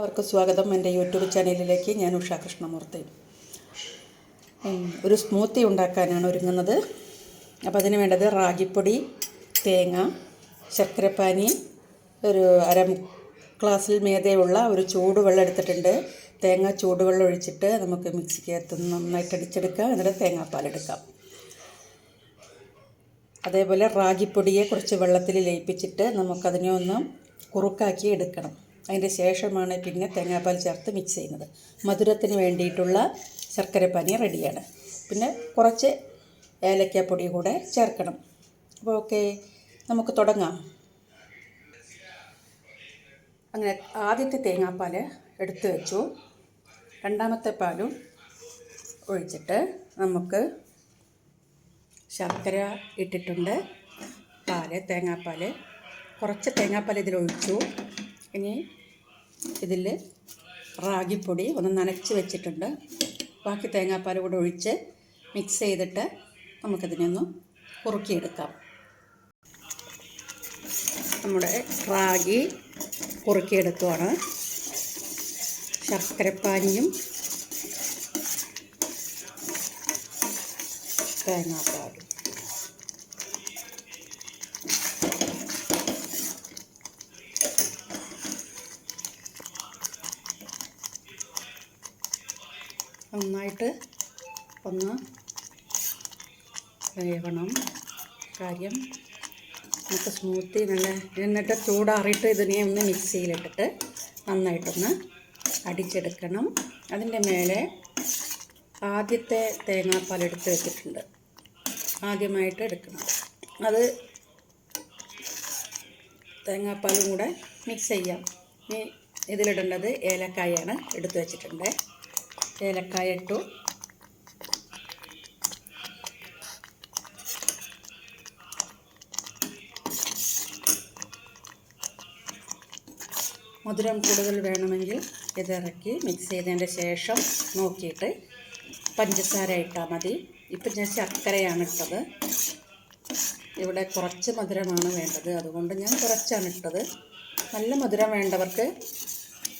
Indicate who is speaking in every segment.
Speaker 1: എല്ലാവർക്കും സ്വാഗതം. എന്റെ യൂട്യൂബ് ചാനലിലേക്ക് ഞാൻ ഉഷ കൃഷ്ണമൂർത്തി. ഒരു സ്മൂത്തി ഉണ്ടാക്കാനാണ് ഒരുങ്ങുന്നത്. അപ്പോൾ അതിന് വേണ്ടത് റാഗിപ്പൊടി തേങ്ങ ശർക്കരപ്പാനി ഒരു അര ഗ്ലാസ്സിൽ മേതയുള്ള ഒരു ചൂടുവെള്ളം എടുത്തിട്ടുണ്ട്. തേങ്ങ ചൂടുവെള്ളം ഒഴിച്ചിട്ട് നമുക്ക് മിക്സിക്കകത്ത് നന്നായിട്ട് അടിച്ചെടുക്കാം. എന്നിട്ട് തേങ്ങാപ്പാലെടുക്കാം അതേപോലെ റാഗിപ്പൊടിയെ കുറച്ച് വെള്ളത്തിൽ ലയിപ്പിച്ചിട്ട് നമുക്കതിനെ ഒന്ന് കുറുക്കാക്കി എടുക്കണം. അതിന്റെ ശേഷമാണ് പിന്നെ തേങ്ങാപ്പാൽ ചേർത്ത് മിക്സ് ചെയ്യുന്നത്. മധുരത്തിന് വേണ്ടിയിട്ടുള്ള ശർക്കരപ്പാനി റെഡിയാണ്. പിന്നെ കുറച്ച് ഏലക്കാപ്പൊടി കൂടെ ചേർക്കണം. അപ്പോൾ ഓക്കെ നമുക്ക് തുടങ്ങാം. അങ്ങനെ ആദ്യത്തെ തേങ്ങാപ്പാൽ എടുത്തു വെച്ചു. രണ്ടാമത്തെ പാലും ഒഴിച്ചിട്ട് നമുക്ക് ശർക്കര ഇട്ടിട്ടുണ്ട്. പാൽ തേങ്ങാപ്പാൽ കുറച്ച് തേങ്ങാപ്പാൽ ഇതിലൊഴിച്ചു ഇനി ഇതിൽ റാഗിപ്പൊടി ഒന്ന് നനച്ച് വെച്ചിട്ടുണ്ട്. ബാക്കി തേങ്ങാപ്പാൽ കൂടെ ഒഴിച്ച് മിക്സ് ചെയ്തിട്ട് നമുക്കിതിനെ ഒന്ന് കുറുക്കിയെടുക്കാം. നമ്മുടെ റാഗി കുറുക്കിയെടുക്കുവാണ്. ശർക്കരപ്പാനിയും തേങ്ങാപ്പാലും. നന്നായിട്ട് ഒന്ന് വേവണം. കാര്യം നമുക്ക് സ്മൂത്തി നല്ല എന്നിട്ട് ചൂടാറിയിട്ട് ഇതിനെ ഒന്ന് മിക്സിയിലിട്ടിട്ട് നന്നായിട്ടൊന്ന് അടിച്ചെടുക്കണം. അതിന്റെ മേലെ ആദ്യത്തെ തേങ്ങാപ്പാൽ എടുത്ത് വെച്ചിട്ടുണ്ട്. ആദ്യമായിട്ട് എടുക്കണം. അത് തേങ്ങാപ്പാലും കൂടെ മിക്സ് ചെയ്യാം. ഇനി ഇതിലിടേണ്ടത് ഏലക്കായാണ് എടുത്ത് വെച്ചിട്ടുണ്ട്. ഏലക്കായ ഇട്ടു മധുരം കൂടുതൽ വേണമെങ്കിൽ ഇതിറക്കി മിക്സ് ചെയ്തതിന്റെ ശേഷം നോക്കിയിട്ട് പഞ്ചസാര ഇട്ടാൽ മതി. ഇപ്പം ഞാൻ ശർക്കരയാണ് ഇട്ടത്. ഇവിടെ കുറച്ച് മധുരമാണ് വേണ്ടത്. അതുകൊണ്ട് ഞാൻ കുറച്ചാണ് ഇട്ടത്. നല്ല മധുരം വേണ്ടവർക്ക്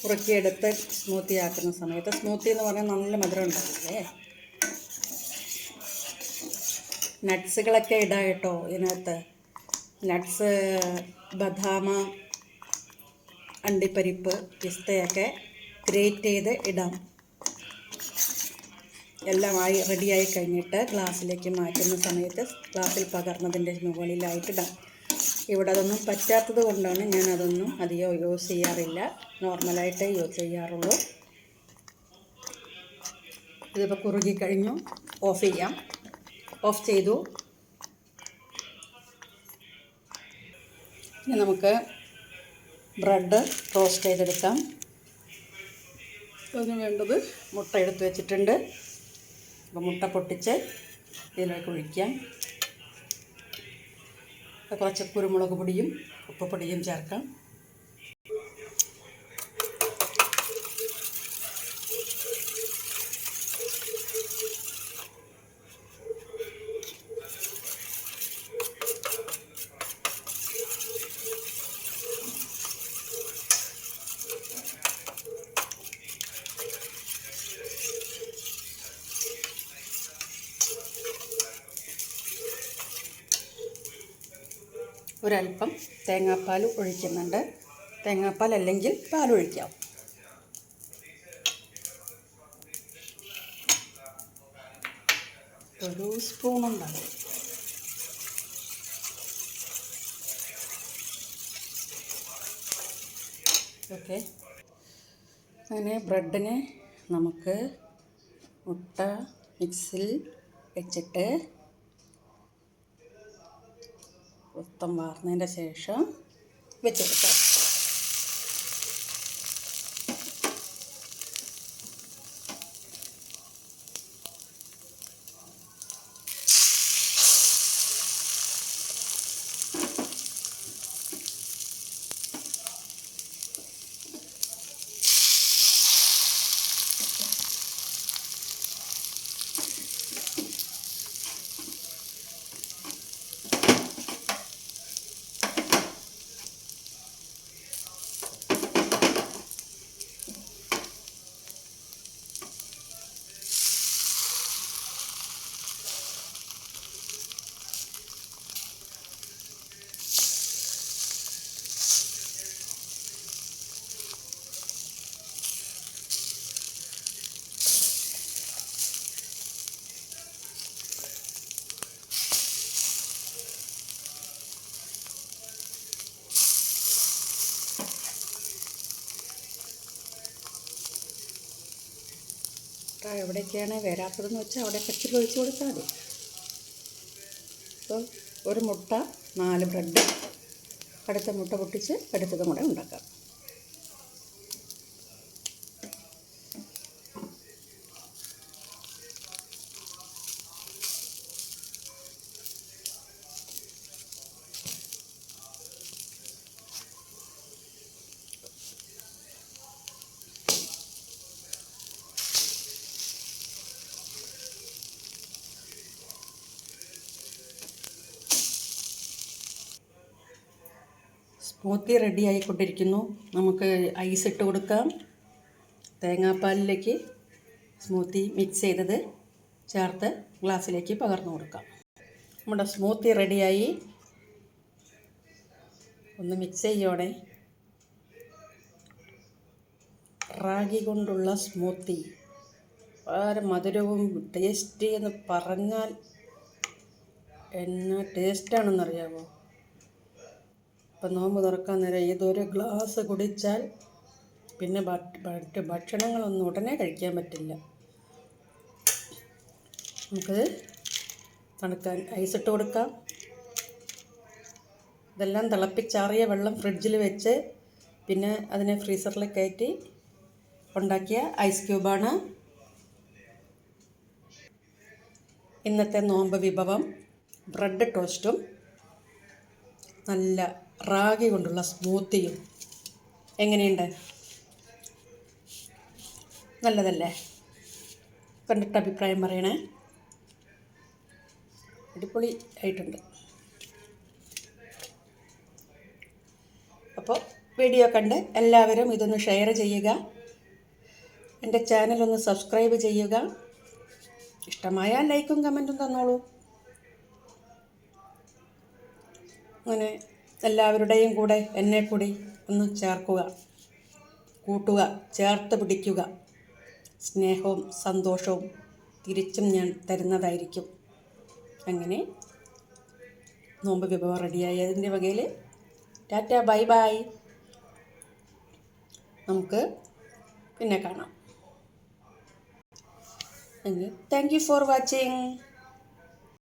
Speaker 1: കുറുക്കിയെടുത്ത് സ്മൂത്തി ആക്കുന്ന സമയത്ത് സ്മൂത്തി എന്ന് പറഞ്ഞാൽ നല്ല മധുരം ഉണ്ടാവില്ലേ? നട്ട്സുകളൊക്കെ ഇടാം കേട്ടോ ഇതിനകത്ത്. നട്ട്സ് ബദാമ അണ്ടിപ്പരിപ്പ് പിസ്തയൊക്കെ ഗ്രേറ്റ് ചെയ്ത് ഇടാം. എല്ലാം ആയി റെഡിയായി കഴിഞ്ഞിട്ട് ഗ്ലാസ്സിലേക്ക് മാറ്റുന്ന സമയത്ത് ഗ്ലാസ്സിൽ പകർന്നതിന്റെ മുകളിലായിട്ട് ഇടാം. ഇവിടെ അതൊന്നും പറ്റാത്തത് കൊണ്ടാണ് ഞാൻ അതൊന്നും അധികം യൂസ് ചെയ്യാറില്ല. നോർമലായിട്ടേ യൂസ് ചെയ്യാറുള്ളൂ. ഇതിപ്പോൾ കുറുകി കഴിഞ്ഞു. ഓഫ് ചെയ്യാം. ഓഫ് ചെയ്തു. ഇനി നമുക്ക് ബ്രെഡ് റോസ്റ്റ് ചെയ്തെടുക്കാം. അതിന് വേണ്ടത് മുട്ട എടുത്ത് വെച്ചിട്ടുണ്ട്. അപ്പോൾ മുട്ട പൊട്ടിച്ച് ഇതിലേക്ക് ഒഴിക്കാം. കുറച്ച് കുരുമുളക് പൊടിയും ഉപ്പുപൊടിയും ചേർക്കാം. ഒരല്പം തേങ്ങാപ്പാൽ ഒഴിക്കുന്നുണ്ട്. തേങ്ങാപ്പാൽ അല്ലെങ്കിൽ പാൽ ഒഴിക്കാം. ഒരു സ്പൂണുണ്ടാകും ഓക്കെ. അങ്ങനെ ബ്രെഡിനെ നമുക്ക് മുട്ട മിക്സിൽ വെച്ചിട്ട് മൊത്തം വാർന്നതിന്റെ ശേഷം മുട്ട എവിടേക്കാണ് വരാത്തതെന്ന് വെച്ചാൽ അവിടെ പച്ചരി ഒഴിച്ച് കൊടുത്താൽ മതി. ഒരു മുട്ട നാല് ബ്രെഡ് അടുത്ത മുട്ട പൊട്ടിച്ച് അടുത്തതും കൂടെ ഉണ്ടാക്കാം. സ്മൂത്തി റെഡി ആയിക്കൊണ്ടിരിക്കുന്നു. നമുക്ക് ഐസ് ഇട്ട് കൊടുക്കാം. തേങ്ങാപ്പാലിലേക്ക് സ്മൂത്തി മിക്സ് ചെയ്തത് ചേർത്ത് ഗ്ലാസ്സിലേക്ക് പകർന്നു കൊടുക്കാം. നമ്മുടെ സ്മൂത്തി റെഡിയായി ഒന്ന് മിക്സ് ചെയ്യോടെ. റാഗി കൊണ്ടുള്ള സ്മൂത്തി വളരെ മധുരവും ടേസ്റ്റി എന്ന് പറഞ്ഞാൽ എന്നാ ടേസ്റ്റാണെന്നറിയാമോ ഇപ്പം നോമ്പ് തുറക്കാൻ നേരം ഏതൊരു ഗ്ലാസ് കുടിച്ചാൽ പിന്നെ ഭക്ഷണങ്ങളൊന്നും ഉടനെ കഴിക്കാൻ പറ്റില്ല. നമുക്ക് തണുക്കാൻ ഐസിട്ട് കൊടുക്കാം. ഇതെല്ലാം തിളപ്പിച്ചാറിയ വെള്ളം ഫ്രിഡ്ജിൽ വെച്ച് പിന്നെ അതിനെ ഫ്രീസറിൽ കയറ്റി ഉണ്ടാക്കിയ ഐസ് ക്യൂബാണ്. ഇന്നത്തെ നോമ്പ് വിഭവം ബ്രെഡ് ടോസ്റ്റും. നല്ല റാഗി കൊണ്ടുള്ള സ്മൂത്തിയും എങ്ങനെയുണ്ട്? നല്ലതല്ലേ? കണ്ടിട്ട് അഭിപ്രായം പറയണേ. അടിപൊളി ആയിട്ടുണ്ട്. അപ്പോൾ വീഡിയോ കണ്ട് എല്ലാവരും ഇതൊന്ന് ഷെയർ ചെയ്യുക. എന്റെ ചാനലൊന്ന് സബ്സ്ക്രൈബ് ചെയ്യുക. ഇഷ്ടമായ ലൈക്കും കമന്റും തന്നോളൂ. അങ്ങനെ എല്ലാവരുടെയും കൂടെ എന്നെ കൂടി ഒന്ന് ചേർക്കുക കൂട്ടുക ചേർത്ത് പിടിക്കുക. സ്നേഹവും സന്തോഷവും തിരിച്ചും ഞാൻ തരുന്നതായിരിക്കും. അങ്ങനെ നോമ്പ് വിഭവം റെഡിയായതിന്റെ വകയിൽ ടാറ്റ ബൈ ബൈ. നമുക്ക് പിന്നെ കാണാം. Thank you for watching